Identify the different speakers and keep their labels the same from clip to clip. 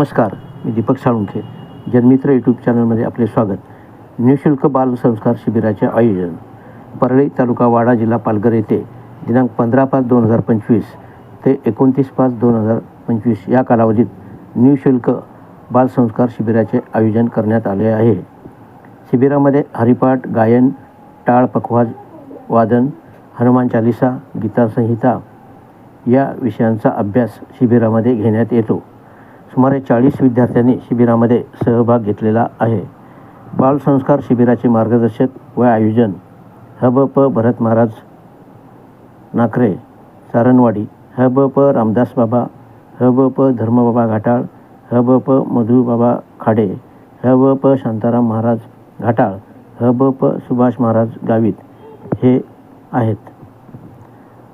Speaker 1: नमस्कार मी दीपक साळुंखे. जनमित्र यूट्यूब चॅनलमध्ये आपले स्वागत. निशुल्क बालसंस्कार शिबिराचे आयोजन. परळी तालुका वाडा जिल्हा पालघर येथे दिनांक पंधरा पाच दोन हजार पंचवीस ते एकोणतीस पाच दोन हजार पंचवीस या कालावधीत निशुल्क बालसंस्कार शिबिराचे आयोजन करण्यात आले आहे. शिबिरामध्ये हरिपाठ गायन टाळ पखवाज वादन हनुमान चालिसा गीता संहिता या विषयांचा अभ्यास शिबिरामध्ये घेण्यात येतो. सुमारे चाळीस विद्यार्थ्यांनी शिबिरामध्ये सहभाग घेतलेला आहे. बालसंस्कार शिबिराचे मार्गदर्शक व आयोजन हब प भरत महाराज नाकरे सारणवाडी हब प रामदास बाबा हब प धर्मबाबा घाटाळ हब प मधुबाबा खाडे हब प शांताराम महाराज घाटाळ हब प सुभाष महाराज गावित हे आहेत.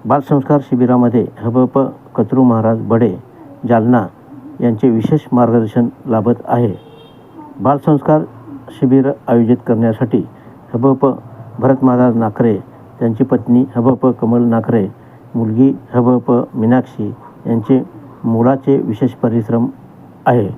Speaker 1: बालसंस्कार शिबिरामध्ये हबप कचरू महाराज बडे जालना यांचे विशेष मार्गदर्शन लाभत आहे. बालसंस्कार शिबिर आयोजित करण्यासाठी हबप भरत महाराज नाकरे त्यांची पत्नी हबप कमल नाकरे मुलगी हबप मीनाक्षी यांचे मुलाचे विशेष परिश्रम आहे.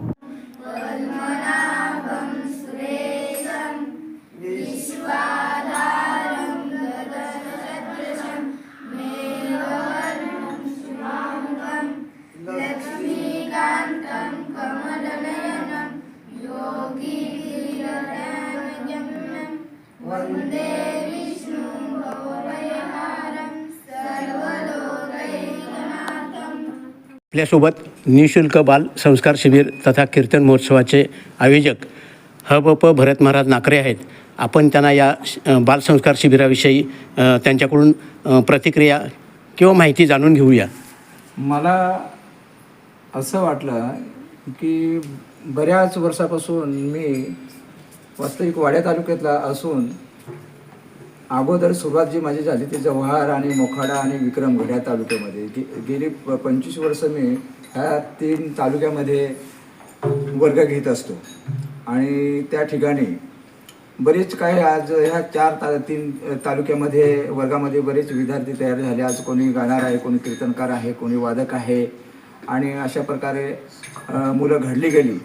Speaker 1: आपल्यासोबत निशुल्क बाल संस्कार शिबिर तथा कीर्तन महोत्सवाचे आयोजक हब प भरत महाराज नाकरे आहेत. आपण त्यांना या श- बालसंस्कार शिबिराविषयी त्यांच्याकडून प्रतिक्रिया किंवा माहिती जाणून घेऊया.
Speaker 2: मला असं वाटलं की बऱ्याच वर्षापासून मी वास्तविक वाड्या तालुक्यातला असून अगोदर सुरुवात जी माझी झाली ती जव्हार आणि मोखाडा आणि विक्रमगड ह्या तालुक्यामध्ये. गे गेली प पंचवीस वर्ष मी ह्या तीन तालुक्यामध्ये वर्ग घेत असतो. आणि त्या ठिकाणी बरेच काही आज ह्या चार ता तीन तालुक्यामध्ये वर्गामध्ये बरेच विद्यार्थी तयार झाले. आज कोणी गाणार आहे कोणी कीर्तनकार आहे कोणी वादक आहे. आणि अशा प्रकारे मुलं घडली गेली.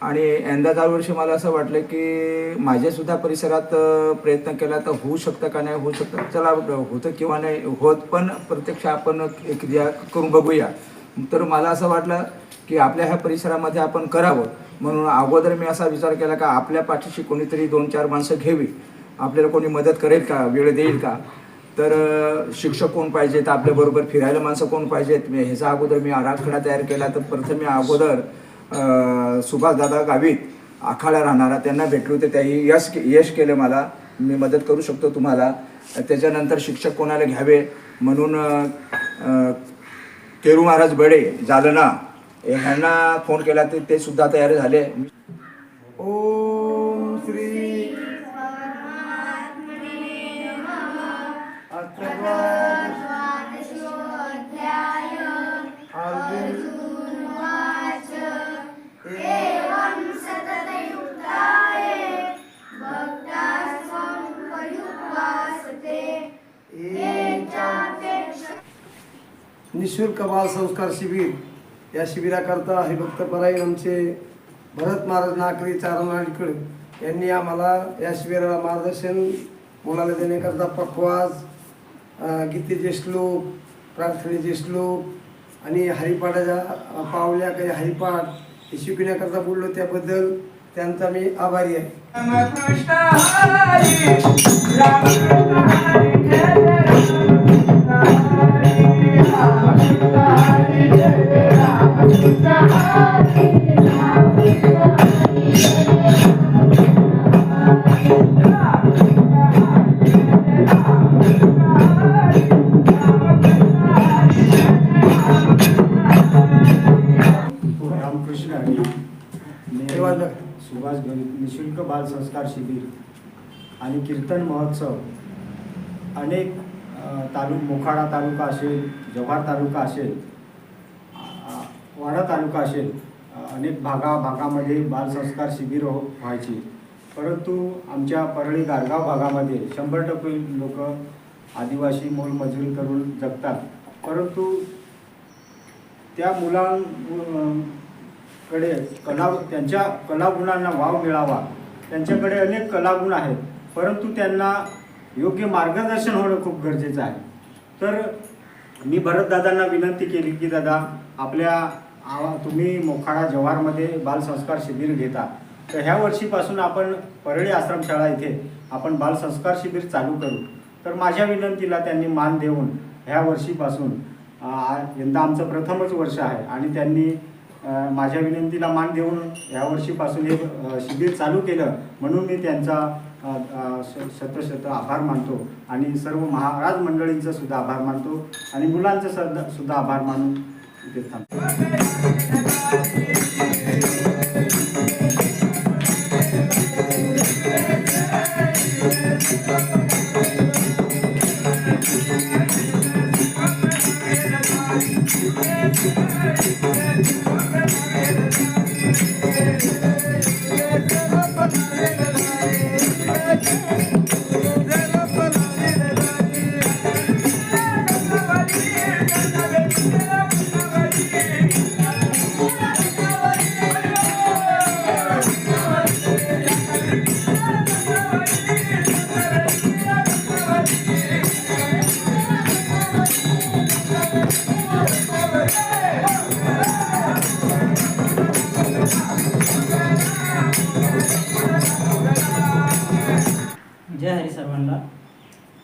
Speaker 2: आणि यंदा दरवर्षी मला असं वाटलं की माझ्यासुद्धा परिसरात प्रयत्न केला तर होऊ शकतं का नाही होऊ शकतं. चला होतं किंवा नाही होत पण प्रत्यक्ष आपण एक क्रिया करून बघूया. तर मला असं वाटलं की आपल्या ह्या परिसरामध्ये आपण करावं. म्हणून अगोदर मी असा विचार केला का आपल्या पाठीशी कोणीतरी दोन चार माणसं घ्यावी. आपल्याला कोणी मदत करेल का? वेळ देईल का? तर शिक्षक कोण पाहिजेत? आपल्याबरोबर फिरायला माणसं कोण पाहिजेत? मी ह्याचा अगोदर मी आराखडा तयार केला. तर प्रथम मी अगोदर सुभाषदादा गावित आखाडा राहणारा त्यांना भेटलो ते त्याही यश यश केलं मला. मी मदत करू शकतो तुम्हाला. त्याच्यानंतर शिक्षक कोणाला घ्यावे? म्हणून केरू महाराज बडे जालना. ह्यांना फोन केला तर ते सुद्धा तयार झाले. ओम श्री
Speaker 3: निशुल्क बाल संस्कार शिबिर या शिबिराकरता हरिभक्त पराई आमचे भरत महाराज नाकरी चारणवाडीकडे यांनी आम्हाला या शिबिराला मार्गदर्शन मुलाला देण्याकरता पखवाज गीतेचे श्लोक प्रार्थनेचे श्लोक आणि हरिपाठाच्या पावल्या काही हरिपाठ हे शिकवण्याकरता बोललो त्याबद्दल त्यांचा मी आभारी आहे.
Speaker 4: सुभाष गणित निशुल्क बाल संस्कार शिबिर आणि कीर्तन महोत्सव. अनेक तालुक मोखाडा तालुका असेल जव्हार तालुका असेल वाडा तालुका असेल अनेक भागा भागामध्ये बालसंस्कार शिबिर हो व्हायची. परंतु आमच्या परळी गारगाव भागामध्ये शंभर टक्के लोक आदिवासी मोलमजुरी करून जगतात. परंतु त्या मुलांकडे कला त्यांच्या कलागुणांना वाव मिळावा. त्यांच्याकडे अनेक कलागुण आहेत. परंतु त्यांना योग्य मार्गदर्शन होणं खूप गरजेचं आहे. तर मी भरतदादांना विनंती केली की दादा आपल्या तुम्ही मोखाडा जव्हारमध्ये बालसंस्कार शिबिर घेता. तर ह्या वर्षीपासून आपण परळी आश्रमशाळा इथे आपण बालसंस्कार शिबिर चालू करू. तर माझ्या विनंतीला त्यांनी मान देऊन ह्या वर्षीपासून यंदा आमचं प्रथमच वर्ष आहे आणि त्यांनी माझ्या विनंतीला मान देऊन ह्या वर्षीपासून हे शिबिर चालू केलं म्हणून मी त्यांचा शतशत आभार मानतो आणि सर्व महाराज मंडळींचा सुद्धा आभार मानतो आणि मुलांचा सुद्धा आभार मानून
Speaker 5: देतात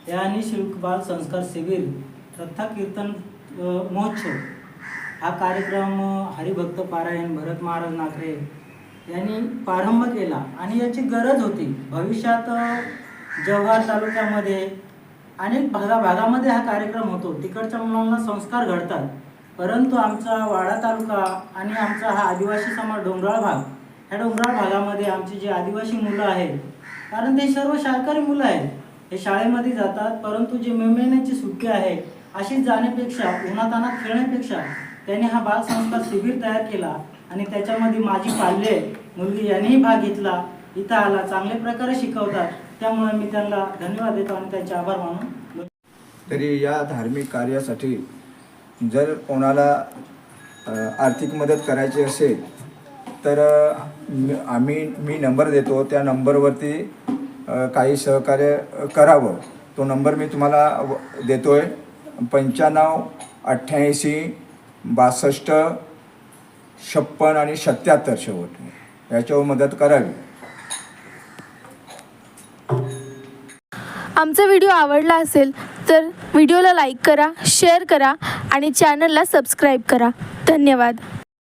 Speaker 5: या आणि बाल संस्कार शिबिर कथा कीर्तन महोत्सव हा कार्यक्रम हरिभक्त पारायण भरत महाराज नाकरे यांनी प्रारंभ केला आणि याची गरज होती. भविष्यात जव्हार तालुक्यामध्ये अनेक भागा भागामध्ये हा कार्यक्रम होतो. तिकडच्या मुलांना संस्कार घडतात. परंतु आमचा वाडा तालुका आणि आमचा हा आदिवासी समाज डोंगराळ भाग ह्या डोंगराळ भागामध्ये आमची जी आदिवासी मुलं आहेत कारण ते सर्व शाळकरी मुलं आहेत. हे शाळेमध्ये जातात परंतु जे मे महिन्याची सुट्टी आहे अशीच जाण्यापेक्षा उन्हातानात खेळण्यापेक्षा त्यांनी हा बालसंस्कार शिबिर तयार केला आणि त्याच्यामध्ये माझी पाल्य मुलगी यांनीही भाग घेतला. इथं आला चांगल्या प्रकारे शिकवतात. त्यामुळे मी त्यांना धन्यवाद देतो आणि त्यांचे आभार मानून
Speaker 2: तरी या धार्मिक कार्यासाठी जर कोणाला आर्थिक मदत करायची असेल तर आम्ही मी नंबर देतो. त्या नंबरवरती काही सहकार्य करावं. तो नंबर मी तुम्हाला देतो आहे पंच्याण्णव अठ्ठ्याऐंशी बासष्ट छप्पन आणि सत्याहत्तर शेवट. याच्यावर मदत करावी.
Speaker 6: आमचा व्हिडिओ आवडला असेल तर व्हिडिओला लाईक करा शेअर करा आणि चॅनलला सबस्क्राईब करा. धन्यवाद.